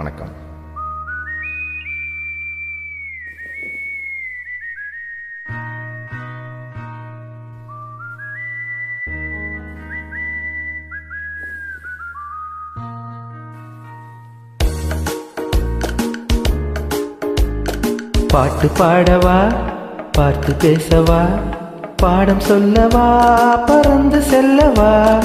வணக்கம். பாட்டு பாடவா? பார்த்து பேசவா? பாடம் சொல்லவா? பறந்து செல்லவா?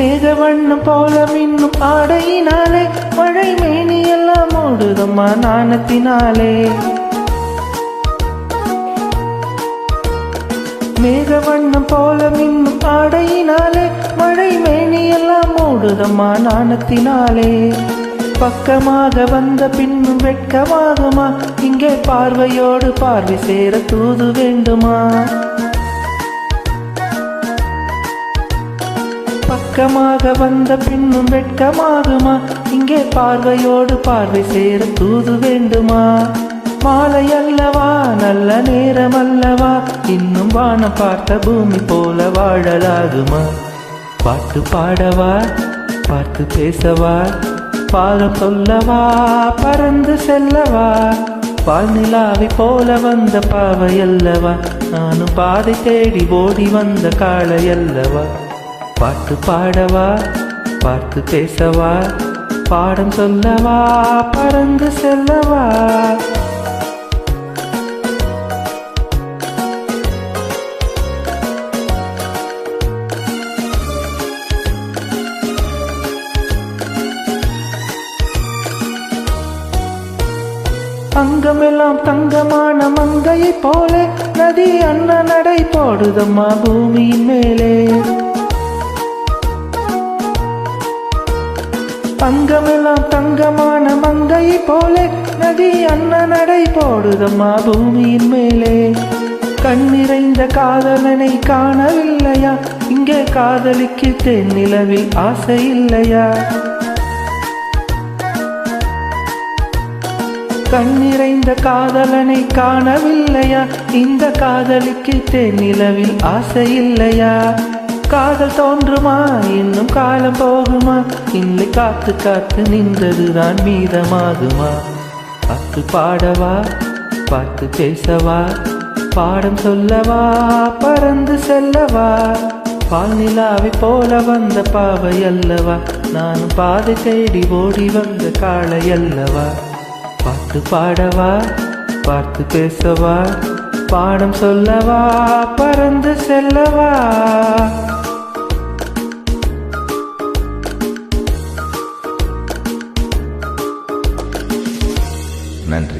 மேகவண்ணம் போல மின்னும் ஆடையினாலே மழை மேனி எல்லாம் ஓடுதம்மா நாணத்தினாலே. மேகவண்ணம் போல மின்னும் ஆடையினாலே மழை மேனி எல்லாம் ஓடுதம்மா நாணத்தினாலே. பக்கமாக வந்த பின்னும் வெட்கமாகுமா இங்கே பார்வையோடு பார்வை சேர தூது வேண்டுமா? பக்கமாக வந்த பின்னும் வெட்கமாகுமா? இங்கே பார்வையோடு பார்வை சேர தூது வேண்டுமா? மாலை அல்லவா? நல்ல நேரம் அல்லவா? இன்னும் வானம் பார்த்த பூமி போல வாழலாகுமா? பாட்டு பாடவா? பார்த்து பேசவா? பாகம் சொல்லவா? பறந்து செல்லவா? பால் போல வந்த பாவை அல்லவா? நானும் பாதை தேடி ஓடி வந்த காளை அல்லவா? பாட்டு பாடவா? பார்த்து பேசவா? பாடம் சொல்லவா? பறந்து செல்லவா? அங்கமெல்லாம் தங்கமான மங்கையை போல நதி அண்ணன் நடை போடுதம்மா பூமியின் மேலே. அங்கமெல்லாம் தங்கமான மங்கை போலே நதி அண்ண நடை போடுதம்மா பூமியின் மேலே. கண்ணிறைந்த காதலனை காணவில்லையா? இங்கே காதலிக்கு தென்னிலவில் ஆசை இல்லையா? கண்ணிறைந்த காதலனை காணவில்லையா? இந்த காதலிக்கு தென்னிலவில் ஆசை இல்லையா? காதல் தோன்றுமா? இன்னும் காலம் போகுமா? இல்லை காத்து காத்து நின்றதுதான் மீதமாகுமா? பார்த்து பாடவா? பார்த்து பேசவா? பாடம் சொல்லவா? பறந்து செல்லவா? பால்நிலாவை போல வந்த பாவை அல்லவா? நானும் பாதை தேடி ஓடி வந்த காளை அல்லவா? பாட்டு பாடவா? பார்த்து பேசவா? பாடம் சொல்லவா? பறந்து செல்லவா? நன்றி